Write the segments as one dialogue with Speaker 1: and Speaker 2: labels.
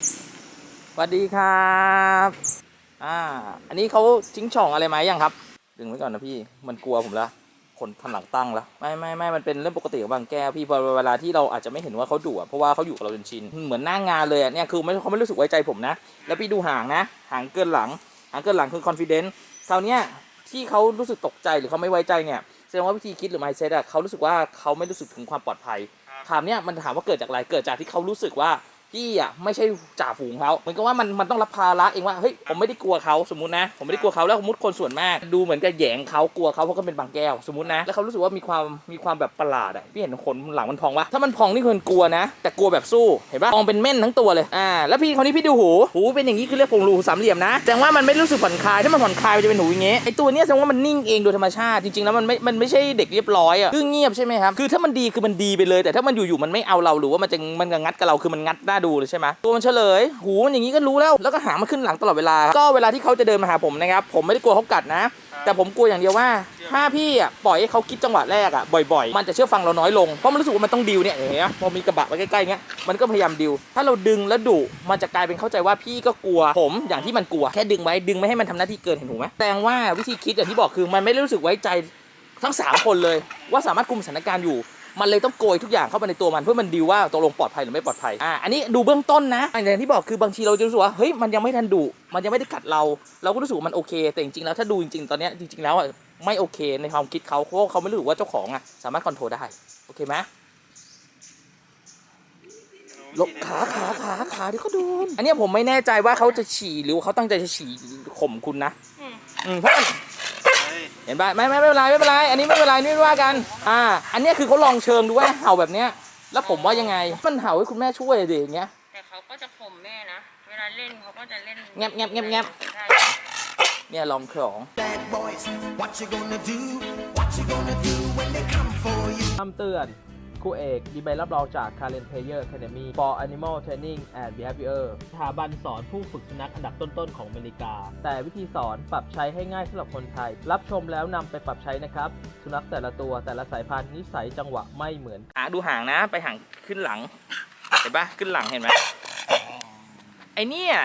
Speaker 1: สวัสดีครับอ่าอันนี้เขาจิ้งช่องอะไรไหมายังครับ ดึงไว้ก่อนนะพี่มันกลัวผมละคนทันหลังตั้งแล้วไม่ไม่ไม่มันเป็นเรื่องปกติของบางแก้วพี่พอเวลาที่เราอาจจะไม่เห็นว่าเขาดุอะเพราะว่าเขาอยู่กับเราจนชินเหมือนหน้างานเลยอะเนี่ยคือไม่เขาไม่รู้สึกไว้ใจผมนะ แล้วพี่ดูห่างนะห่างเกินหลังห่างเกินหลังคือ confidence คราวเนี้ยที่เขารู้สึกตกใจหรือเขาไม่ไว้ใจเนี่ยแสดงว่าวิธีคิดหรือ mindset อะเขารู้สึกว่าเขาไม่รู้สึกถึงความปลอดภัยถามเนี่ยมันถามว่าเกิดจากอะไรเกิดจากที่เขารู้สึกว่า พี่อะไม่ใช่จ่าฝูงเขาเหมือนกับว่ามันมันต้องรับภาระเองว่าเฮ้ยผมไม่ได้กลัวเขาสมมตินะ ผมไม่ได้กลัวเขาแล้วสมมติคนส่วนมาก ดูเหมือนกับแยงเขากลัวเขาเพราะเขาเป็นบางแก้วสมมตินะ แล้วเขารู้สึกว่ามีความมีความแบบประหลาดอะพี่เห็นขนหลังมันพองวะถ้ามันพองนี่คนกลัวนะ แต่กลัวแบบสู้เห็นปะพองเป็นเม่นทั้งตัวเลยอ่าแล้วพี่คนนี้พี่ดูหูหูเป็นอย่างนี้คือเรียกผงรูสามเหลี่ยมนะแสดงว่ามันไม่รู้สึกผ่อนคลายถ้ามันผ่อนคลายมันจะเป็นหูอย่างเงี้ยไอตัวเนี้ยแสดงว่ามันนิ่งเองโดยธรรมชาติจริงๆแล้วมันไม่มันไม่ใช่เด็กเรียบร้อยอะคือเงียบใช่ไหมครับคือถ้ามันดีคือมันดีไปเลย แต่ถ้ามันอยู่ๆมันไม่เอาเราหรือว่ามันจะมันงัดกับเราคือมันงัดหน้ดูเลยใช่ไหมตัวมันเฉลย หูมันอย่างนี้ก็รู้แล้ว แล้วก็หางมันขึ้นหลังตลอดเวลา ก็เวลาที่เขาจะเดินมาหาผมนะครับ ผมไม่ได้กลัวเขากัดนะ แต่ผมกลัวอย่างเดียวว่า ถ้าพี่อะปล่อยให้เขาคิดจังหวะแรกอะบ่อยๆ มันจะเชื่อฟังเราน้อยลง เพราะมันรู้สึกว่ามันต้องดิวเนี่ยเห็นไหมพอมีกระบะไว้ใกล้ๆเงี้ย มันก็พยายามดิว ถ้าเราดึงแล้วดุ มันจะกลายเป็นเข้าใจว่าพี่ก็กลัว ผมอย่างที่มันกลัว แค่ดึงไว้ ดึงไม่ให้มันทำหน้าที่เกินเห็นหูไหมแสดงว่าวิธีคิดอย่างที่บอกคือมันไม่ได้รู้สึกไว้ใจทั้งสามคนเลย ว่าสามารถคุมสถานการณ์อยู่ มันเลยต้องโกยทุกอย่างเข้าไปในตัวมันเพื่อมันดีลว่าตกลงปลอดภัยหรือไม่ปลอดภัยอ่าอันนี้ดูเบื้องต้นนะอย่างที่บอกคือบางทีเราจะรู้สึกว่าเฮ้ยมันยังไม่ทันดุมันยังไม่ได้กัดเรา เราก็รู้สึกว่ามันโอเค แต่จริงๆแล้วถ้าดูจริงๆตอนเนี้ยจริงๆแล้วอะไม่โอเคในความคิดเขาเพราะว่าเขาไม่รู้สึกว่าเจ้าของอะสามารถคอนโทรลได้โอเคไหมลบขาขาขาขาเดี๋ยวเขาโดนอันเนี้ยผมไม่แน่ใจว่าเขาจะฉี่หรือว่าเขาตั้งใจจะฉี่ข่มคุณนะ อืมเพราะมัน เห็นปะไม่ไม่ไม่เป็นไรไม่เป็นไรอันนี้ไม่เป็นไรนี่ไม่ว่ากัน อ่า อันเนี้ยคือเขาลองเชิงดูว่าเห่าแบบเนี้ย แล้วผมว่ายังไงมันเห่าให้คุณแม่ช่วยดิอย่างเงี้ย
Speaker 2: แต่เขาก็จะข่มแม่นะเวลาเล่นเขาก็จะเล่น
Speaker 1: แงบแงบแงบแงบ
Speaker 2: ใช่
Speaker 1: เนี่ยลองของ
Speaker 3: bad boys. What you gonna do? What you gonna do when they come for you?
Speaker 1: คำเตือน ครูเอกมีใบรับรองจาก Karen Player Academy for Animal Training and Behavior สถาบันสอนผู้ฝึกสุนัขอันดับต้นๆของอเมริกา แต่วิธีสอนปรับใช้ให้ง่ายสำหรับคนไทย รับชมแล้วนำไปปรับใช้นะครับ สุนัขแต่ละตัวแต่ละสายพันธุ์นิสัยจังหวะไม่เหมือนหาดูห่างนะไปห่างขึ้นหลัง เห็นปะขึ้นหลังเห็นไหมไอเนี่ย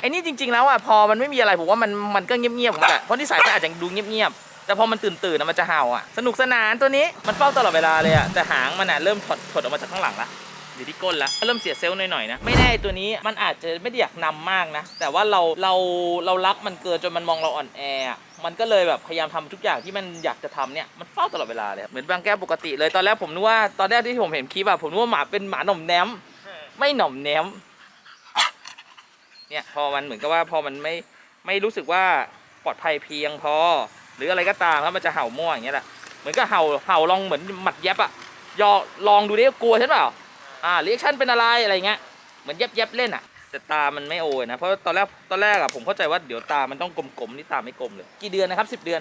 Speaker 1: ไอนี่จริง ๆ แล้วอะพอมันไม่มีอะไรผมว่ามันมันก็เงียบๆของมันแหละเพราะนิสัยมันอาจจะดูเงียบๆ แต่พอมันตื่นตื่นนะมันจะเห่าอะ สนุกสนานตัวนี้มันเฝ้าตลอดเวลาเลยอะแต่หางมันอะเริ่มถดถดออกมาจากข้างหลังละอยู่ที่ก้นละเริ่มเสียเซลล์หน่อยๆนะไม่แน่ตัวนี้มันอาจจะไม่ได้อยากนำมากนะ แต่ว่าเราเราเรารักมันเกินจนมันมองเราอ่อนแออะมันก็เลยแบบพยายามทำทุกอย่างที่มันอยากจะทำเนี่ยมันเฝ้าตลอดเวลาเลยเหมือนบางแก้วปกติเลยตอนแรกผมนึกว่าตอนแรกที่ผมเห็นคลิปอะผมนึกว่าหมาเป็นหมาหน่อมแนมไม่หน่อมแนมเนี่ยพอมันเหมือนกับว่าพอมันไม่ไม่รู้สึกว่าปลอดภัยเพียงพอ หรืออะไรก็ตามแล้วมันจะเห่ามั่วอย่างเงี้ยแหละเหมือนกับเห่าเห่าลองเหมือนหมัดแยบอะยอลองดูดิกลัวฉันเปล่าอ่าเรียกชันเป็นอะไรอะไรเงี้ยเหมือนแยบแยบเล่นอะแต่ตามันไม่โอยนะเพราะตอนแรกตอนแรกอะผมเข้าใจว่าเดี๋ยวตามันต้องกลมๆนี่ตาไม่กลมเลย กี่เดือนนะครับสิบเดือน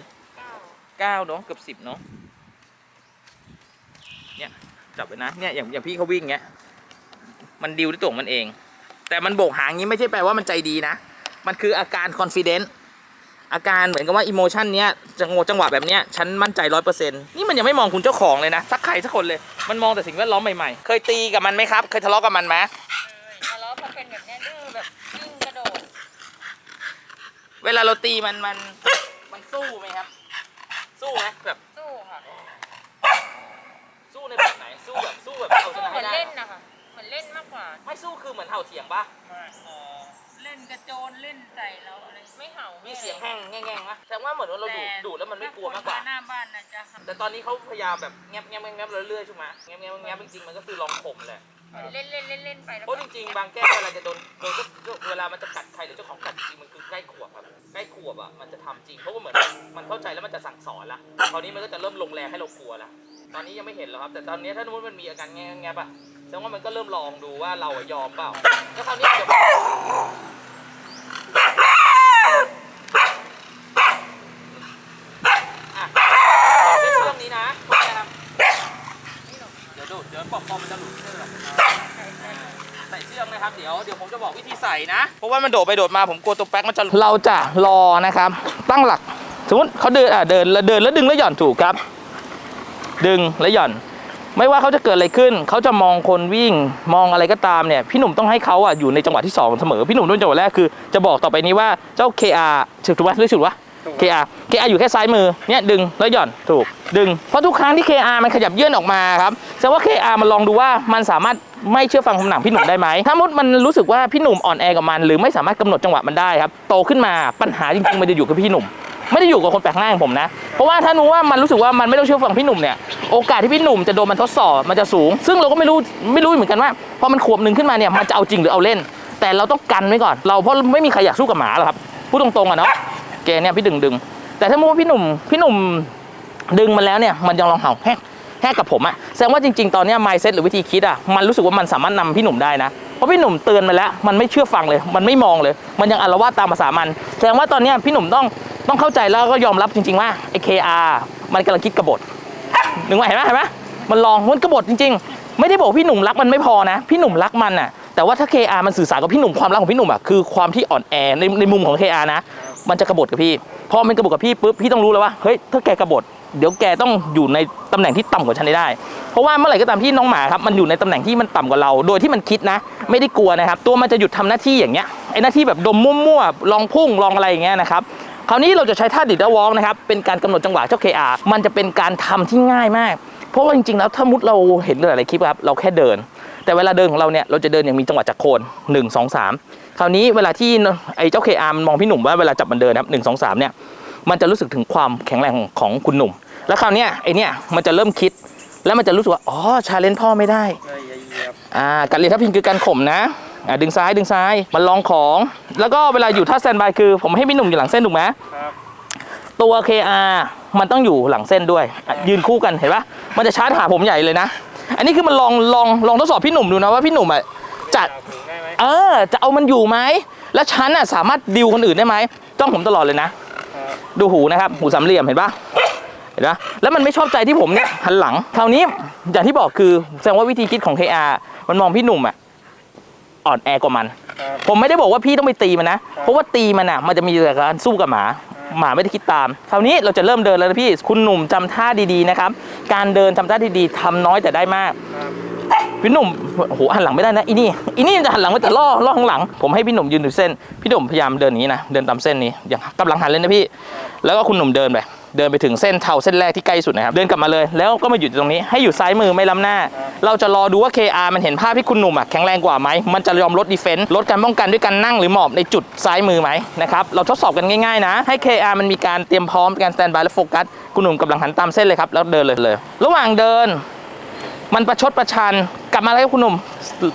Speaker 2: เก้า
Speaker 1: เนาะเกือบสิบเนาะเนี่ยจับไปนะเนี่ยอย่างอย่างพี่เขาวิ่งเงี้ยมันดิวด้วยตัวมันเอง แต่มันโบกหางงี้ไม่ใช่แปลว่ามันใจดีนะ มันคืออาการ confidence อาการเหมือนกับว่า emotion เนี้ยจังหวะจังหวะแบบเนี้ยฉันมั่นใจร้อยเปอร์เซ็นต์นี่มันยังไม่มองคุณเจ้าของเลยนะ สักใครสักคนเลย มันมองแต่สิ่งแวดล้อมใหม่ๆ เคยตีกับมันไหมครับ เคยทะเลาะกับมันไหม
Speaker 2: เออทะเลาะเพราะเป็นแบบเนี้ยดื้อแบบยิ่งกระโดด
Speaker 1: เวลาเราตีมันมันมันสู้ไหมครับ สู้ไหมแบบ
Speaker 2: สู้ค่ะ
Speaker 1: สู้ในแบบไหน สู้แบบสู้แบบเอาช
Speaker 2: สู้
Speaker 1: นะ
Speaker 2: เหมื
Speaker 1: ให้
Speaker 2: อน
Speaker 1: ได้
Speaker 2: เล่นนะคะเหมือนเล่นมากกว่า
Speaker 1: ไม่สู้คือเหมือนเห่าเถียงปะ
Speaker 2: เล่นกระโจนเล่นใส่เราอะไรไม่เห่า
Speaker 1: มี
Speaker 2: มี
Speaker 1: เสียงแห้งแง่งๆนะแสดงว่าเหมือนว่าเราดูดูแล้วมันไม่กลัวมากกว่า
Speaker 2: หน้าบ้านนะจะเห่า
Speaker 1: แต่ตอนนี้เขาพยายามแบบแงบแงบแงบเรื่อยๆใช่ไหมแงบแงบแงบจริงๆมันก็คือลองข่มแหละ
Speaker 2: เล่นเล่นเล่นเล่นไปแล้ว
Speaker 1: เพราะจริงๆ บางแก้วเวลาจะโดนโดนก็เวลามันจะกัดใครหรือเจ้าของกัดจริงมันคือใกล้ขวบครับใกล้ขวบอะมันจะทำจริงเพราะว่าเหมือนมันเข้าใจแล้วมันจะสั่งสอนละคราวนี้มันก็จะเริ่มลงแรงให้เรากลัวละตอนนี้ยังไม่เห็นหรอกครับ แต่ตอนนี้ถ้าสมมติมันมีอาการแงบแงบอะแสดงว่ามันก็เริ่มลองดูว่าเราอะยอมเปล่าแล้วคราวนี้เดี๋ยวอะเรื่องนี้นะโอเคครับเดี๋ยวดูเดี๋ยวปอกคอมันจะหลุดเสื้อ ใส่เชือกนะครับ เดี๋ยวเดี๋ยวผมจะบอกวิธี ใส่นะ เพราะว่ามันโดดไปโดดมาผมกลัวตัวแป๊กมันจะเราจะรอนะครับ ตั้งหลัก สมมติเขาเดินอะเดินแล้วเดินแล้วดึงแล้วหย่อนถูกครับ ดึงแล้วหย่อน ไม่ว่าเขาจะเกิดอะไรขึ้น เขาจะมองคนวิ่งมองอะไรก็ตามเนี่ยพี่หนุ่มต้องให้เขาอะอยู่ในจังหวะที่ 2 เสมอพี่หนุ่มต้องจังหวะแรกคือจะบอกต่อไปนี้ว่าเจ้า KR ถูกไหมหรือถูกวะ KR KR อยู่แค่ซ้ายมือเนี่ยดึงแล้วหย่อนถูกดึง เพราะทุกครั้งที่ KR มันขยับเยื่อนออกมาครับแสดงว่า KR มันลองดูว่ามันสามารถไม่เชื่อฟังคำหนังพี่หนุ่มได้ไหม ถ้ามุดมันรู้สึกว่าพี่หนุ่มอ่อนแอกับมัน หรือไม่สามารถกำหนดจังหวะมันได้ครับโตขึ้นมาปัญหาจริงๆมันจะอยู่กับพี่หนุ่มไม่ได้อยู่กับคนแปลกหน้าอย่างผมนะ เพราะว่าถ้ารู้ว่ามันรู้สึกว่ามันไม่ต้องเชื่อฟังพี่หนุ่มเนี่ย โอกาสที่พี่หนุ่มจะโดนมันทดสอบมันจะสูง ซึ่งเราก็ไม่รู้ไม่รู้เหมือนกันว่าพอมันขวบหนึ่งขึ้นมาเนี่ยมันจะเอาจริงหรือเอาเล่น แต่เราต้องกันไว้ก่อน เราเพราะไม่มีใครอยากสู้กับหมาหรอกครับพูดตรงๆอะเนาะ แกเนี่ยพี่ดึงดึงแต่ถ้ามุว่าพี่หนุ่มพี่หนุ่มดึงมันแล้วเนี่ยมันยังลองเห่าแฮกแฮกกับผมอะแสดงว่าจริงๆ ตอนเนี้ไมเซ็ตหรือวิธีคิดอะมันรู้สึกว่ามันสามารถนำพี่หนุ่มได้นะเพราะพี่หนุ่มเตือนมาแล้วมันไม่เชื่อฟังเลย มันไม่มองเลย มันยังอารวาสตามภาษามัน แสดงว่าตอนเนี้ยพี่หนุ่มต้องต้องเข้าใจแล้วก็ยอมรับจริง ๆ ว่าไอ้ KR มันกำลังคิดกบฏนึกว่าเห็นไหมเห็นไหมมันลองมันกบฏจริง ๆ ไม่ได้บอกพี่หนุ่มรักมันไม่พอนะ พี่หนุ่มรักมันอะแต่ว่าถ้า KR มันสื่อสารกับพี่หนุ่มความรักของพี่หนุ่มอะคือความที่อ่อนแอในในมุมของ KR นะ มันจะกระบฏกับพี่ พอมันกระบฏกับพี่ปุ๊บพี่ต้องรู้แล้วว่าเฮ้ยถ้าแกกระบฏเดี๋ยวแกต้องอยู่ในตำแหน่งที่ต่ำกว่าฉันให้ได้ เพราะว่าเมื่อไหร่ก็ตามที่น้องหมาครับมันอยู่ในตำแหน่งที่มันต่ำกว่าเรา โดยที่มันคิดนะ ไม่ได้กลัวนะครับ ตัวมันจะหยุดทำหน้าที่อย่างเงี้ยไอ้หน้าที่แบบดมมั่วๆลองพุ่งลองอะไรอย่างเงี้ยนะครับคราวนี้เราจะใช้ท่าดิดและวอล์กนะครับเป็นการกำหนดจังหวะเจ้า KR มันจะเป็นการทำที่ง่ายมาก เพราะว่าจริงๆแล้วถ้ามุดเราเห็นหลายๆคลิปครับเราแค่เดิน แต่เวลาเดินของเราเนี่ยเราจะเดินอย่างมีจังหวะจากโคนหนึ่งสองสามค ราวนี้เวลาที่ไอ้เจ้า KR มันมองพี่หนุ่มว่าเวลาจับมันเดินนะครับหนึ่งสองสามเนี่ยมันจะรู้สึกถึงความแข็งแรงของคุณหนุ่ม แล้วคราวนี้ไอเนี้ยมันจะเริ่มคิด แล้วมันจะรู้สึกว่าอ๋อชาเลนจ์พ่อไม่ได้อ่าการเรียนทัพพิงคือการข่มนะอ่าดึงซ้ายดึงซ้ายมันลองของ แล้วก็เวลาอยู่ท่าสแตนบายคือ ผมให้พี่หนุ่มอยู่หลังเส้นถูกไหม
Speaker 4: ครับ
Speaker 1: ตัว KR มันต้องอยู่หลังเส้นด้วย ยืนคู่กันเห็นปะมันจะชาร์จหาผมใหญ่เลยนะ อันนี้คือมันลองลองลองทดสอบพี่หนุ่มดูนะว่าพี่หนุ่มอะจะ
Speaker 4: จับถึงได้ไหม
Speaker 1: เออ จะเอามันอยู่ไหม แล้วฉันน่ะสามารถดิวคนอื่นได้ไหมจ้องผมตลอดเลยนะ
Speaker 4: ครับ
Speaker 1: ดูหูนะครับ หูสามเหลี่ยมเห็นปะเห็นปะแล้วมันไม่ชอบใจที่ผมเนี่ยหันหลังคราวนี้อย่างที่บอกคือแสดงว่าวิธีคิดของ KR มันมองพี่หนุ่มอะอ่อนแอกว่ามัน
Speaker 4: ครับ
Speaker 1: ผมไม่ได้บอกว่าพี่ต้องไปตีมันนะ เพราะว่าตีมันอะมันจะมีแต่การสู้กับหมา หมาไม่ได้คิดตาม คราวนี้เราจะเริ่มเดินแล้วนะพี่ คุณหนุ่มจำท่าดีๆนะครับ การเดินทำท่าดีๆทำน้อยแต่ได้มาก
Speaker 4: ครับ
Speaker 1: พี่หนุ่มโหหันหลังไม่ได้นะอีนี่อีนี่จะหันหลังไปแต่ล่อล่อข้างหลัง ผมให้พี่หนุ่มยืนอยู่เส้น พี่หนุ่มพยายามเดินอย่างนี้นะเดินตามเส้นนี้อย่างกำลังหันเลยนะพี่ แล้วก็คุณหนุ่มเดินไปเดินไปถึงเส้นเทาเส้นแรกที่ใกล้สุดนะครับ เดินกลับมาเลยแล้วก็มาหยุดตรงนี้ให้อยู่ซ้ายมือไม่ล้ำหน้า เราจะรอดูว่า KR มันเห็นภาพที่คุณหนุ่มอะแข็งแรงกว่าไหมมันจะยอมลดดีเฟนต์ลดการป้องกันด้วยการนั่งหรือหมอบในจุดซ้ายมือไหมนะครับเราทดสอบกันง่ายๆนะ ให้ KR มันมีการเตรียมพร้อมการสแตนบายและโฟกัสคุณหนุ่มกำลังหันตามเส้นเลยครับแล้วเดินเลยเลย ระหว่างเดิน มันประชดประชันกลับมาแล้วคุณหนุ่ม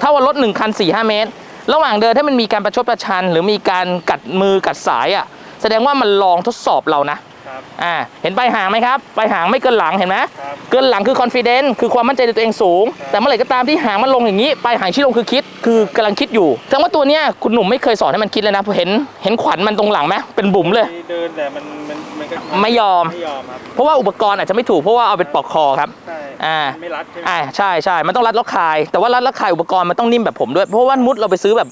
Speaker 1: ถ้าว่ารถหนึ่งคัน4ี่ห้าเมตร ระหว่างเดินถ้ามันมีการประชดประชัน หรือมีการกัดมือกัดสายอะแสดงว่ามันลองทดสอบเรานะ ครับอ่าเห็นปลายหางไหมครับปลายหางไม่เกินหลังเห็นไหม
Speaker 4: ครับ
Speaker 1: เกินหลังคือ confidence คือความมั่นใจในตัวเองสูง แต่เมื่อไหร่ก็ตามที่หางมันลงอย่างนี้ปลายหางชี้ลงคือคิด คือกำลังคิดอยู่แสดงว่าตัวเนี้ยคุณหนุ่มไม่เคยสอนให้มันคิดเลยนะเห็นเห็นขวัญมันตรงหลังไหมเป็นบุ๋มเลย
Speaker 4: เดินแต่มันมันมันก็
Speaker 1: ไม่ยอม
Speaker 4: ไม่ยอมครับ
Speaker 1: เพราะว่าอุปกรณ์อาจจะไม่ถูกเพราะว่าเอาเป็นปลอกคอครับ
Speaker 4: ใช่
Speaker 1: อ่า
Speaker 4: ไม่รัดใช่ไหม
Speaker 1: อ่าใช่ใช่มันต้องรัดแล้วคาย แต่ว่ารัดแล้วคายอุปกรณ์มันต้องนิ่มแบบผมด้วย เพราะว่ามุดเราไปซื้อแบบ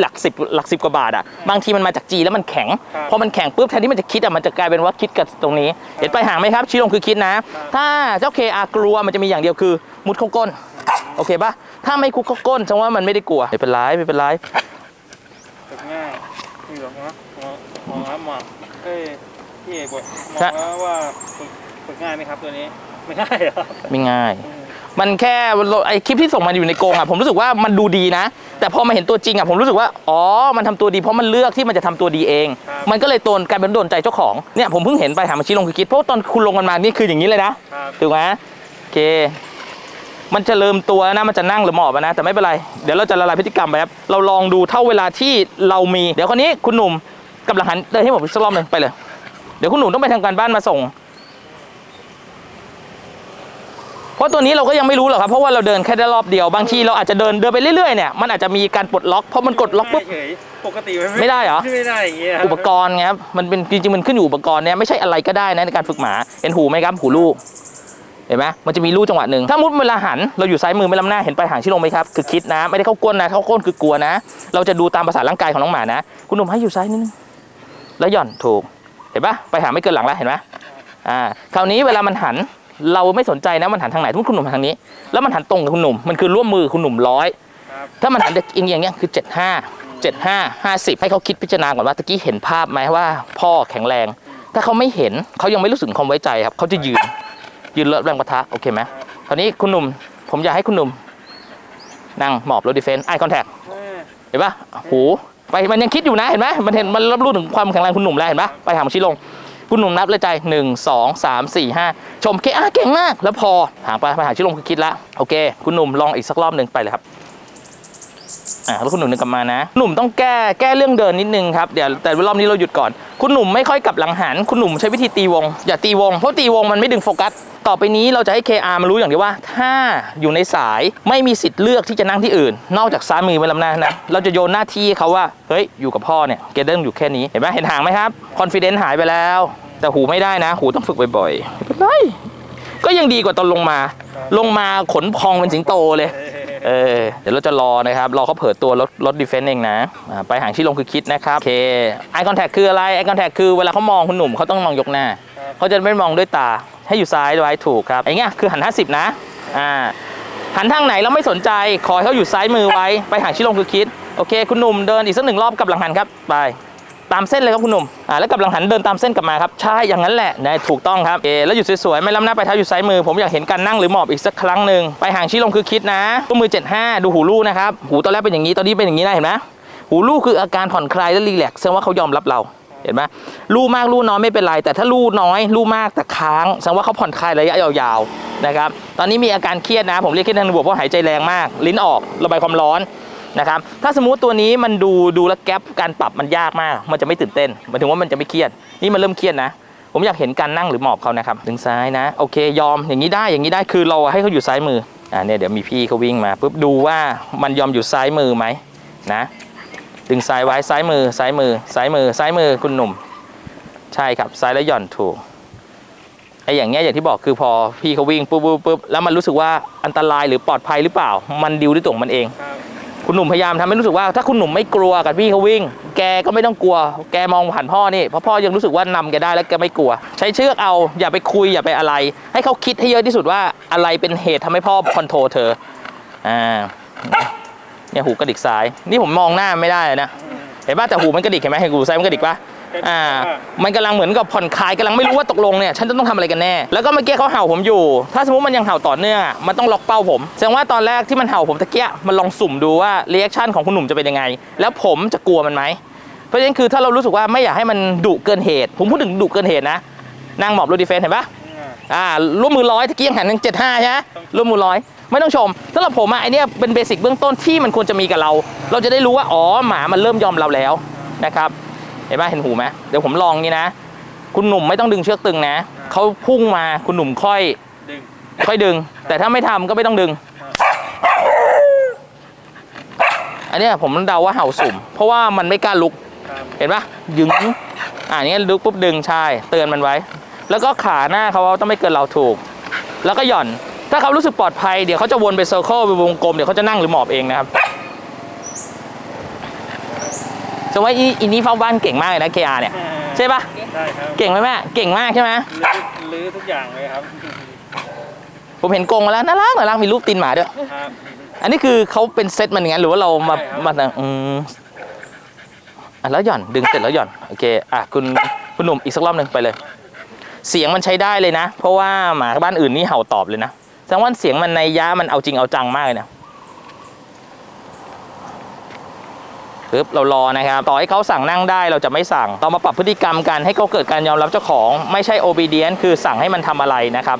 Speaker 1: หลักสิบหลักสิบกว่าบาทอะบางทีมันมาจากจีนแล้วมันแข็งพอมันแข็งปุ๊บแทนที่มันจะคิดอะมันจะกลายเป็นว่าคิดกับตรงนี้ เห็นไปลายหางไหมครับชี้ลงคือคิดนะ ถ้าเจ้าเคอากลัวมันจะมีอย่างเดียวคือ มุดเข้าก้น โอเคปะถ้าไม่คุกเข้าก้นแสดงว่ามันไม่ได้กลัวไม่เป็นไรไม่เป็นไร
Speaker 4: ฝึกง่ายนี่หรอกนะมองมองครับหมอกเอ้ยพี่เอกบอกม
Speaker 1: ครั
Speaker 4: อบงว่าฝึกฝึกง่ายไหมครับตัวนี้ไม่ง่ายเหรอ
Speaker 1: ไม่ง่าย มันแค่ไอคลิปที่ส่งมาอยู่ในกรงอะผมรู้สึกว่ามันดูดีนะ แต่พอมาเห็นตัวจริงอะผมรู้สึกว่าอ๋อมันทำตัวดีเพราะมันเลือกที่มันจะทำตัวดีเอง มันก็เลยโดนกลายเป็นโดนใจเจ้าของเนี่ยผมเพิ่งเห็นไปหามาชี้ลงคือคิดเพราะว่าตอนคุณลงกันมานี่คืออย่างนี้เลยนะครับถูกไหมโอเค มันจะเริ่มตัวนะมันจะนั่งหรือหมอบอะนะแต่ไม่เป็นไรเดี๋ยวเราจะละลายพฤติกรรมไปครับเราลองดูเท่าเวลาที่เรามี เดี๋ยวคนนี้คุณหนุ่มกำลังหันเดินให้ผมอีกสักรอบหนึ่งไปเลย เดี๋ยวคุณหนุ่มต้องไปทำการบ้านมาส่ง เพราะตัวนี้เราก็ยังไม่รู้หรอกครับเพราะว่าเราเดินแค่ได้รอบเดียวบางทีเราอาจจะเดินเดินไปเรื่อยๆเนี่ยมันอาจจะมีการปลดล็อกเพราะมันกดล็อกปุ๊บ
Speaker 4: ง่ายเฉยปกติมัน
Speaker 1: ไม่ได้เหรอ
Speaker 4: ไม่ได้อย่างเงี้ย
Speaker 1: อุปกรณ์ไงครับมันเป็นจริงๆมันขึ้นอยู่อุปกรณ์เนี่ยไม่ใช่อะไรก็ได้นะในการฝึกหมาเห็นหูไหมครับหูลูกเห็นไหมมันจะมีลูกจังหวะหนึ่งถ้ามุดเวลาหันเราอยู่ซ้ายมือไม่ล้ำหน้าเห็นปลายหางชี้ลงไหมครับคือคิดนะไม่ได้เข้าก้นนะเข้าก้นคือกลัวนะ เราจะดูตามภาษาร่างกายของน้องหมานะ คุณหนุ่มให้อยู่ซ้ายนิดนึงแล้วหย่อนถูก เห็นปะปลายหางไม่เกินหลังแล้วเห็นไหมอ่าคราวนี้เวลามันหัน เราไม่สนใจนะมันหันทางไหนทุกคุณหนุ่มหันทางนี้ แล้วมันหันตรงกับคุณหนุ่มมันคือร่วมมือคุณหนุ่มร้อย
Speaker 4: ครับ
Speaker 1: ถ้ามันหันเอียงอย่างเงี้ยคือเจ็ดห้าเจ็ดห้าห้าสิบให้เขาคิดพิจารณาก่อนว่าตะกี้เห็นภาพไหมว่า พ่อแข็งแรง ถ้าเขาไม่เห็นเขายังไม่รู้สึกความไว้ใจครับเขาจะยืนยืนเลอะแรงปะทะโอเคไหมคราวนี้คุณหนุ่มผมอยากให้คุณหนุ่มนั่งหมอบรถดีเฟนซ์ไอคอนแทค
Speaker 4: เออ
Speaker 1: เห็นปะหูไปมันยังคิดอยู่นะเห็นไหมมันเห็นมันรับรู้ถึงความแข็งแรงคุณหนุ่มแล้วเห็นปะไปหามาชี้ลง คุณหนุ่มนับเลยใจหนึ่งสองสามสี่ห้าชมเคอาเก่งมาก แล้วพอหางไปไปหาชิลลงคือคิดละโอเค คุณหนุ่มลองอีกสักรอบหนึ่งไปเลยครับ อ่าแล้วคุณหนุ่มนึกกลับมานะ หนุ่มต้องแก้แก้เรื่องเดินนิดนึงครับเดี๋ยวแต่รอบนี้เราหยุดก่อน คุณหนุ่มไม่ค่อยกลับหลังหันคุณหนุ่มใช้วิธีตีวง อย่าตีวงเพราะตีวงมันไม่ดึงโฟกัสต่อไปนี้เราจะให้ KR มารู้อย่างเดียวว่า ถ้าอยู่ในสายไม่มีสิทธิ์เลือกที่จะนั่งที่อื่น นอกจากซ้ายมือไม่ลำหน้านะเราจะโยนหน้าที่เขาว่าเฮ้ยอยู่กับพ่อเนี่ยเกเดนอยู่แค่นี้เห็นไหมเห็นหางไหมครับคอนฟ idence หายไปแล้ว แต่หูไม่ได้นะ หูต้องฝึกบ่อยๆไม่ก็ยังดีกว่าตอนลงมา ลงมาขนพองเป็นสิงโตเลย เออเดี๋ยวเราจะรอนะครับรอเขาเผยตัวรถรถดีเฟนต์เองนะอ่าไปหางที่ลงคือคิดนะครับโอเคไอคอนแทคคืออะไรไอคอนแทคคือเวลาเขามองคุณหนุ่มเขาต้องมองยกหน้าเขาจะไม่มองด้วยตาให้อยู่ซ้ายไว้ถูกครับไอเงี้ยคือหัน 50 นะอ่าหันทางไหนเราไม่สนใจขอให้เขาอยู่ซ้ายมือไว้ ไปหางที่ลงคือคิด โอเค คุณหนุ่มเดินอีกสักหนึ่งรอบกลับหลังหันครับ ไป ตามเส้นเลยครับคุณหนุ่มอ่าแล้วกับหลังหันเดินตามเส้นกลับมาครับใช่อย่างนั้นแหละนะถูกต้องครับเอแล้วอยู่สวยๆไม่ล้ำหน้าไปเท้าอยู่ซ้ายมือ ผมอยากเห็นการนั่งหรือหมอบอีกสักครั้งหนึ่งไปห่างชี้ลงคือคิดนะตัวมือ 75 ดูหูลู่นะครับหูตอนแรกเป็นอย่างนี้ตอนนี้เป็นอย่างนี้นะเห็นไหมหูลู่คืออาการผ่อนคลายและรีแลกซ์แสดงว่าเขายอมรับเราเห็นไหมลู่มากลู่น้อยไม่เป็นไร แต่ถ้าลู่น้อยลู่มากแต่ค้างแสดงว่าเขาผ่อนคลายระยะยาวๆนะครับตอนนี้มีอาการเครียดนะ ผมเรียกเครียดทางระบบเพราะหายใจแรงมาก ลิ้นออกระบายความร้อน นะครับ ถ้าสมมุติตัวนี้มันดูดูแลแก๊ปการปรับมันยากมาก มันจะไม่ตื่นเต้นหมายถึงว่ามันจะไม่เครียด นี่มันเริ่มเครียดนะ ผมอยากเห็นการนั่งหรือหมอบเขานะครับดึงซ้ายนะ โอเค ยอมอย่างนี้ได้อย่างนี้ได้คือเราให้เขาอยู่ซ้ายมืออ่าเนี่ยเดี๋ยวมีพี่เขาวิ่งมาปุ๊บดูว่ามันยอมอยู่ซ้ายมือไหมนะดึงซ้ายไว้ซ้ายมือซ้ายมือซ้ายมือซ้ายมือคุณหนุ่ม ใช่ครับซ้ายแล้วหย่อนถูกไอ้อย่างเงี้ยอย่างที่บอกคือพอพี่เขาวิ่งปุ๊บปุ๊บปุ๊บแล้วมันรู้สึกว่าอันตรายหรือปลอดภัยหรือเปล่า มันดิวด้วยตัวมันเอง
Speaker 4: คุ
Speaker 1: ณหนุ่มพยายามทำให้รู้สึกว่าถ้าคุณหนุ่มไม่กลัวกับพี่เขาวิ่ง แกก็ไม่ต้องกลัว แกมองผ่านพ่อนี่เพราะพ่อยังรู้สึกว่านำแกได้แล้วแกไม่กลัว ใช้เชือกเอาอย่าไปคุยอย่าไปอะไร ให้เขาคิดให้เยอะที่สุดว่าอะไรเป็นเหตุทำให้พ่อคอนโทรลเธออ่าเนี่ยหูกระดิกซ้าย นี่ผมมองหน้าไม่ได้นะเห็นป่ะแต่หูมันกระดิกเห็นไหมเห็นหูซ้ายมันกระดิกป่ะ อ่า มันกำลังเหมือนกับผ่อนคลายกำลังไม่รู้ว่าตกลงเนี่ยฉันจะต้องทำอะไรกันแน่ แล้วก็เมื่อกี้เขาเห่าผมอยู่ ถ้าสมมติมันยังเห่าต่อเนื่องอะมันต้องล็อกเป้าผมแสดงว่าตอนแรกที่มันเห่าผมตะเกียมันลองสุ่มดูว่าเรีแอคชั่นของคุณหนุ่มจะเป็นยังไง แล้วผมจะกลัวมันไหมเพราะฉะนั้นคือถ้าเรารู้สึกว่าไม่อยากให้มันดุเกินเหตุ ผมพูดถึงดุเกินเหตุนะนั่งหมอบรูดีเฟนเห็นปะ
Speaker 4: อ่า
Speaker 1: อ่าร่วมมือร้อยตะกี้ยังหันหนึ่งเจ็ดห้าใช่ไหมร่วมมือร้อยไม่ต้องชมสำหรับผมอะไอเนี้ยเป็นเบสิกเบื้องต้นที่มันควรจะมีกับเรา เราจะได้รู้ว่าอ๋อหมามันเริ่มยอมเราแล้วนะครับ เห็นไหมเห็นหูไหมเดี๋ยวผมลองนี่นะ คุณหนุ่มไม่ต้องดึงเชือกตึงนะเขาพุ่งมาคุณหนุ่มค่อย
Speaker 4: ดึง
Speaker 1: ค่อยดึง แต่ถ้าไม่ทำก็ไม่ต้องดึง อันเนี้ยผมเดาว่าเห่าสุ่ม เพราะว่ามันไม่กล้าลุก
Speaker 4: ครับ
Speaker 1: เห็นปะยึงอ่านี้ลุกปุ๊บดึงใช่เตือนมันไว้ แล้วก็ขาหน้าเขาต้องไม่เกินเราถูก แล้วก็หย่อน ถ้าเขารู้สึกปลอดภัยเดี๋ยวเขาจะวนไปเซอร์เคิลไปวงกลมเดี๋ยวเขาจะนั่งหรือหมอบเองนะครับ แสดงว่าอีอีนี่เฝ้าบ้านเก่งมากเลยนะ KR เนี่ยใช่ปะ
Speaker 4: ใช่ครับ
Speaker 1: เก่งไหมแม่เก่งมากใช่ไหม
Speaker 4: ลื้อลื้อทุกอย่างเลยครับ
Speaker 1: ผมเห็นกรงมาแล้วน่ารักน่ารักมีรูปตีนหมาด้วย
Speaker 4: ครับ
Speaker 1: อันนี้คือเขาเป็นเซตมันอย่างนั้นหรือว่าเรามา
Speaker 4: ใช่ครับ
Speaker 1: มาอืมอะแล้วหย่อนดึงเสร็จแล้วหย่อนโอเคอะคุณคุณหนุ่มอีกสักรอบหนึ่งไปเลย เสียงมันใช้ได้เลยนะ เพราะว่าหมาบ้านอื่นนี่เห่าตอบเลยนะแสดงว่าเสียงมันในยะมันเอาจริงเอาจังมากเลยนะ ปึ๊บเรารอนะครับต่อให้เขาสั่งนั่งได้เราจะไม่สั่งเรามาปรับพฤติกรรมกันให้เขาเกิดการยอมรับเจ้าของ ไม่ใช่ obedient คือสั่งให้มันทำอะไรนะครับ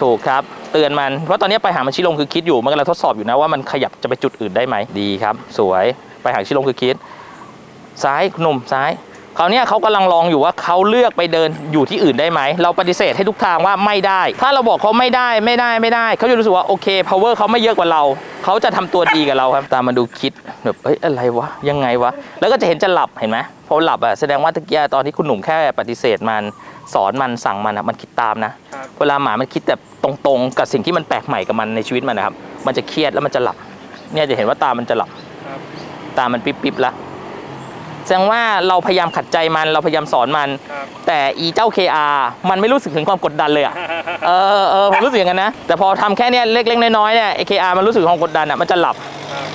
Speaker 1: ถูกครับเตือนมันเพราะตอนนี้ไปหามันชิลงคือคิดอยู่มันกำลังทดสอบอยู่นะว่ามันขยับจะไปจุดอื่นได้ไหมดีครับ สวยไปหาชิลงคือคิด ซ้ายหนุ่มซ้าย คราวเนี้ยเขากำลังลองอยู่ว่าเขาเลือกไปเดินอยู่ที่อื่นได้ไหม เราปฏิเสธให้ทุกทางว่าไม่ได้ ถ้าเราบอกเขาไม่ได้ไม่ได้ไม่ได้เขาจะรู้สึกว่าโอเค power เขาไม่เยอะกว่าเราเขาจะทำตัวดีกับเราครับ ตามมาดูคิดแบบเอ้ยอะไรวะยังไงวะ แล้วก็จะเห็นจะหลับเห็นไหมพอหลับอะแสดงว่าตะกี้ตอนที่คุณหนุ่มแค่ปฏิเสธมันสอนมันสั่งมันอะมันคิดตามนะ
Speaker 4: ครับ
Speaker 1: เวลาหมามันคิดแต่ตรงๆ กับสิ่งที่มันแปลกใหม่กับมันในชีวิตมันนะครับ มันจะเครียดแล้วมันจะหลับ เนี่ยจะเห็นว่าตามันจะหลับ
Speaker 4: ครับ
Speaker 1: ตามันปิ๊บๆแล้ว แสดงว่าเราพยายามขัดใจมันเราพยายามสอนมัน
Speaker 4: ครับ
Speaker 1: แต่อีเจ้า KR มันไม่รู้สึกถึงความกดดันเลยอะ เออเออผมรู้สึกอย่างนั้นนะ แต่พอทำแค่เนี้ยเล็กๆน้อยๆเนี่ยไอ KR มันรู้สึกถึงความกดดันอะมันจะหลับ
Speaker 4: ครับ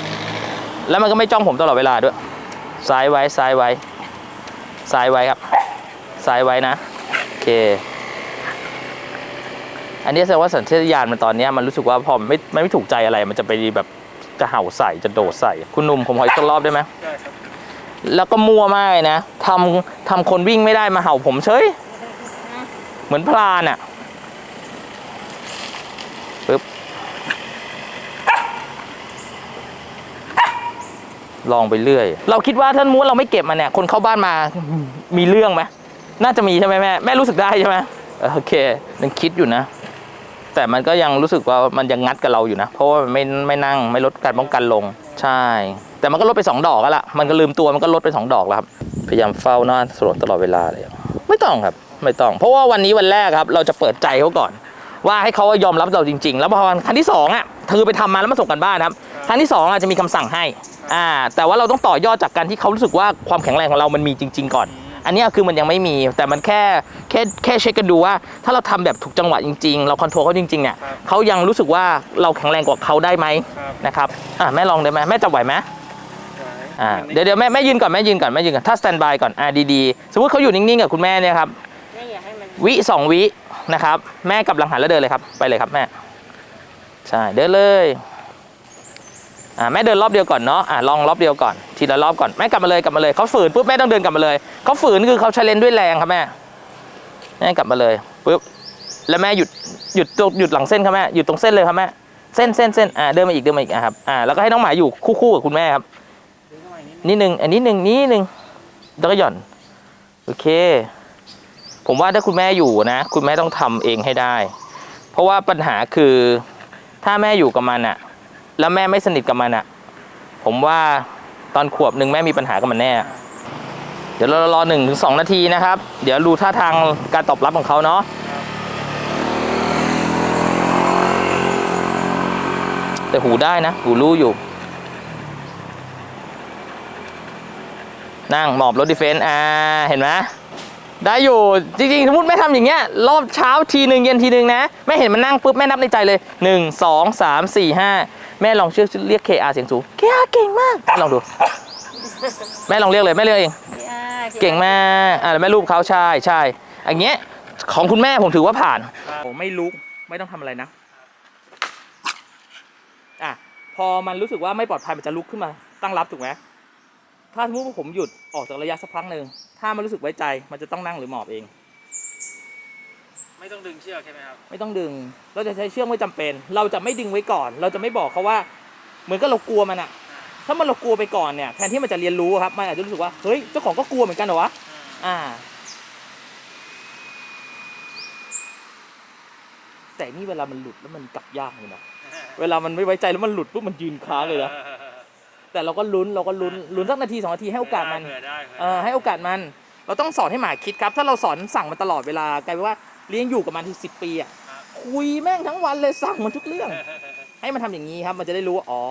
Speaker 1: แล้วมันก็ไม่จ้องผมตลอดเวลาด้วยซ้ายไว้ซ้ายไว้ซ้ายไว้ครับซ้ายไว้นะโอเค อันนี้แสดงว่าสัญชาตญาณมันตอนเนี้ยมันรู้สึกว่าพอมันไม่มันไม่ถูกใจอะไร มันจะไปแบบจะเห่าใส่จะโดดใส่ คุณหนุ่มผมขออีกสักรอบได้ไหม
Speaker 4: ได้ครับ
Speaker 1: แล้วก็มั่วมากเลยนะทำทำคนวิ่งไม่ได้มาเห่าผมเฉย เหมือนพลานอะ่ะปึ๊บลองไปเรื่อย เราคิดว่าถ้านม้วนเราไม่เก็บมันเนี่ย คนเข้าบ้านมามีเรื่องไหมน่าจะมีใช่ไหมแม่ แม่รู้สึกได้ใช่ไหมเออโอเคยังคิดอยู่นะ แต่มันก็ยังรู้สึกว่ามันยังงัดกับเราอยู่นะ เพราะว่ามันไม่ไม่นั่งไม่ลดการป้องกันลง ใช่ แต่มันก็ลดไปสองดอกแล้วล่ะมันก็ลืมตัวมันก็ลดไปสองดอกแล้วครับพยายามเฝ้าหน้าสลดตลอดเวลาเลย ไม่ต้องครับ ไม่ต้อง เพราะว่าวันนี้วันแรกครับ เราจะเปิดใจเขาก่อน ว่าให้เขายอมรับเราจริง ๆ แล้วพอวันครั้งที่สองอะเธอไปทำมาแล้วมาส่งกันบ้านครับครั้งที่สองอาจจะมีคำสั่งให้อ่าแต่ว่าเราต้องต่อยอดจากการที่เขารู้สึกว่าความแข็งแรงของเรามันมีจริง ๆ ก่อนอันนี้คือมันยังไม่มีแต่มันแค่แค่แค่เช็คกันดูว่า ถ้าเราทำแบบถูกจังหวะจริง ๆ เราคอนโทรลเขาจริงๆเนี่ยเขายังรู้สึกว่าเราแข็งแรงกว่าเขาได้ไหมนะครับอ่าแม่ลองได้ไหมแม่จับไหวไหม อ่าเดี๋ยวเดี๋ยวแม่แม่ยืนก่อนแม่ยืนก่อนแม่ยืนก่อนถ้าสแตนบายก่อนอ่าดีๆสมมติเขาอยู่นิ่งๆกับคุณแม่เนี่ยครับ
Speaker 2: ไม่อยากให้มัน
Speaker 1: วิสองวินะครับแม่กำลังหันแล้วเดินเลยครับไปเลยครับแม่ใช่เดินเลยอ่าแม่เดินรอบเดียวก่อนเนาะอ่าลองรอบเดียวก่อนทีละรอบก่อนแม่กลับมาเลยกลับมาเลยเขาฝืนปุ๊บแม่ต้องเดินกลับมาเลยเขาฝืนคือเขาใช้เลนด้วยแรงครับแม่แม่กลับมาเลยปุ๊บแล้วแม่หยุดหยุดตรงหยุดหลังเส้นครับแม่หยุดตรงเส้นเลยครับแม่เส้นเส้นเส้นอ่าเดินมาอีกเดินมาอีกอะครับอ่าแล้วก็ให้น้องหมาอยู่คู่คู่กับคุณแม่ครับ นิดนึงอันนี้หนึ่งนี้หนึ่งแล้วก็หย่อน โอเค ผมว่าถ้าคุณแม่อยู่นะ คุณแม่ต้องทำเองให้ได้ เพราะว่าปัญหาคือถ้าแม่อยู่กับมันอะแล้วแม่ไม่สนิทกับมันอะผมว่าตอนขวบหนึ่งแม่มีปัญหากับมันแน่ เดี๋ยวเรารอหนึ่งถึงสองนาทีนะครับ เดี๋ยวดูท่าทางการตอบรับของเขาเนาะแต่หูได้นะ หูรู้อยู่ นั่งหมอบรถดิเฟนซ์อ่าเห็นไหมได้อยู่จริงๆสมมติแม่ทำอย่างเงี้ยรอบเช้าทีหนึ่งเย็นทีหนึ่งนะแม่เห็นมันนั่งปุ๊บแม่นับในใจเลย 1 2 3 4 5 แม่ลองเชื่อเรียก KR เสียงสูง KR เก่งมากลองดู แม่ลองเรียกเลยแม่เรียกเอง
Speaker 2: อ่า
Speaker 1: เก่งมากอ่าแม่รูปเขาใช่ใช่อย่างเงี้ยของคุณแม่ผมถือว่าผ่านผมไม่ลุกไม่ต้องทำอะไรนะอะพอมันรู้สึกว่าไม่ปลอดภัยมันจะลุกขึ้นมาตั้งรับถูกไหม ถ้าสมมติว่าผมหยุดออกจากระยะสักพักหนึ่งถ้ามันรู้สึกไว้ใจมันจะต้องนั่งหรือหมอบเอง
Speaker 4: ไม่ต้องดึงเชือกใช่ไหมครับ
Speaker 1: ไม่ต้องดึง เราจะใช้เชือกไม่จำเป็น เราจะไม่ดึงไว้ก่อน เราจะไม่บอกเขาว่า เหมือนกับเรากลัวมันอะถ้ามันเรากลัวไปก่อนเนี่ยแทนที่มันจะเรียนรู้ครับมันอาจจะรู้สึกว่าเฮ้ยเจ้าของก็กลัวเหมือนกันเหรอวะอ่า แต่นี่เวลามันหลุดแล้วมันกลับยากเลยนะเวลามันไม่ไว้ใจแล้วมันหลุดปุ๊บมันยืนค้างเลยนะ แต่เราก็ลุ้นเราก็ลุ้นลุ้นสักนาทีสองนาทีให้โอกาสมัน
Speaker 4: เผื่อได้ผื่
Speaker 1: เออให้โอกาสมัน เราต้องสอนให้หมาคิดครับ ถ้าเราสอนสั่งมันตลอดเวลากลายเป็นว่าเลี้ยงอยู่กับมันที่สิบปีอะคุยแม่งทั้งวันเลยสั่งมันทุกเรื่อง ให้มันทำอย่างนี้ครับ มันจะได้รู้ว่าอ๋อ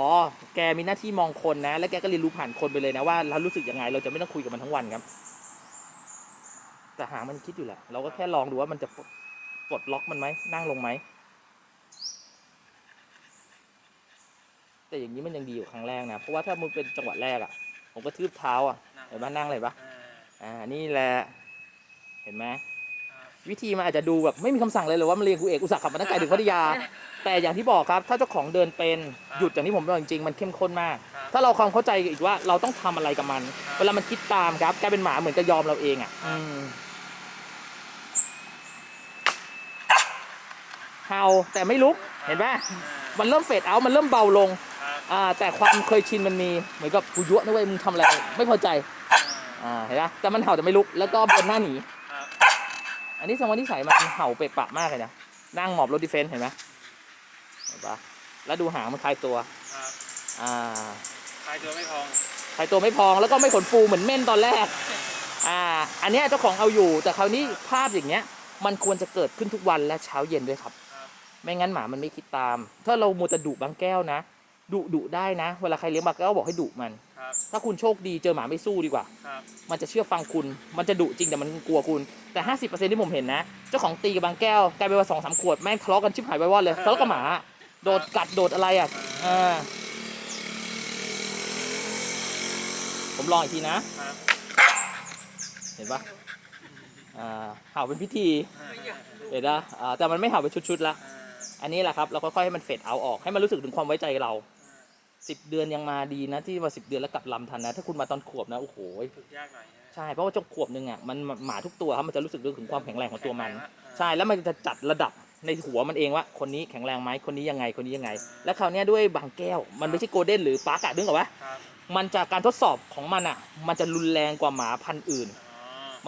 Speaker 1: แกมีหน้าที่มองคนนะ แล้วแกก็เรียนรู้ผ่านคนไปเลยนะว่าเรารู้สึกยังไง เราจะไม่ต้องคุยกับมันทั้งวันครับ แต่หางมันคิดอยู่แหละ เราก็แค่ลองดูว่ามันจะปลดปลดล็อกมันไหม นั่งลงไหม แต่อย่างนี้มันยังดีกว่าครั้งแรกนะ เพราะว่าถ้ามันเป็นจังหวะแรกอะ ผมก็ทืบเท้าอะเห็นปะนั่งเลยปะ
Speaker 4: อ่า
Speaker 1: อ่านี่แหละ เห็นไหม
Speaker 4: ครับ
Speaker 1: วิธีมันอาจจะดูแบบไม่มีคำสั่งเลยหรือว่ามันเรียนครูเอกอุตส่าห์ขับมาตั้งไกลถึงพัทยา แต่อย่างที่บอกครับ ถ้าเจ้าของเดินเป็นหยุดอย่างที่ผมบอกจริงๆมันเข้มข้นมาก ถ้าเราความเข้าใจอีกว่าเราต้องทำอะไรกับมัน เวลามันคิดตามครับกลายเป็นหมาเหมือนกับยอมเราเองอะอืมเห่าแต่ไม่ลุกเห็นไหมมันเริ่มเฟดเอาท์มันเริ่มเบาลง
Speaker 4: ครับ
Speaker 1: อ่าแต่ความเคยชินมันมีเหมือนกับกูยั่วนะเว้ยมึงทำอะไรไม่พอใจอ่าเห็นปะแต่มันเห่าแต่ไม่ลุกแล้วก็เบินหน้าหนี
Speaker 4: ครับ
Speaker 1: อันนี้สมมตินิสัยมันเห่าเปะปะมากเลยนะนั่งหมอบรถดิเฟนซ์เห็นไหมเห็นปะแล้วดูหางมันคลายตัว
Speaker 4: ครับ
Speaker 1: อ่า
Speaker 4: คลายตัวไม่พอง
Speaker 1: คลายตัวไม่พองแล้วก็ไม่ขนฟูเหมือนเม่นตอนแรกอ่าอันเนี้ยเจ้าของเอาอยู่แต่คราวนี้ภาพอย่างเงี้ย มันควรจะเกิดขึ้นทุกวันและเช้าเย็นด้วยครับ
Speaker 4: ครับ
Speaker 1: ไม่งั้นหมามันไม่คิดตาม ถ้าเรามัวแต่ดุบางแก้วนะ ดุดุได้นะ เวลาใครเลี้ยงบางแก้วบอกให้ดุมัน
Speaker 4: ครับ
Speaker 1: ถ้าคุณโชคดีเจอหมาไม่สู้ดีกว่า
Speaker 4: ครับ
Speaker 1: มันจะเชื่อฟังคุณ มันจะดุจริงแต่มันกลัวคุณ แต่ 50%ที่ผมเห็นนะ เจ้าของตีกับบางแก้วกลายเป็นว่าสองสามขวดแม่งทะเลาะกันชิบหายไปวอดเลย ทะเลาะกับหมา โดดกัดโดดอะไรอะอ่าผมลองอีกทีนะ
Speaker 4: ครับ
Speaker 1: เห็นปะอ่าเห่าเป็นพิธี
Speaker 4: อ่า
Speaker 1: เห็นปะอ่าแต่มันไม่เห่าเป็นชุดๆละ
Speaker 4: อ่า
Speaker 1: อันนี้แหละครับ เราค่อยๆให้มันเฟดเอาออกให้มันรู้สึกถึงความไว้ใจเรา สิบเดือนยังมาดีนะที่มาสิบเดือนแล้วกลับลำทันนะ ถ้าคุณมาตอนขวบนะโอ้โห
Speaker 4: ฝึกยากหน่อยใช่ไหม
Speaker 1: ใช่เพราะว่าเจ้าขวบหนึ่งอะมันหมาทุกตัวครับมันจะรู้สึกถึงความแข็งแรงของตัวมัน
Speaker 4: แข็งแรงละ
Speaker 1: ใช่แล้วมันจะจัดระดับในหัวมันเองว่าคนนี้แข็งแรงไหมคนนี้ยังไงคนนี้ยังไง แล้วคราวเนี้ยด้วยบางแก้ว มันไม่ใช่โกลเด้นหรือปาร์กอะดึงออกปะ
Speaker 4: ครับ
Speaker 1: มันจากการทดสอบของมันอะ มันจะรุนแรงกว่าหมาพันธุ์อื่น
Speaker 4: อ่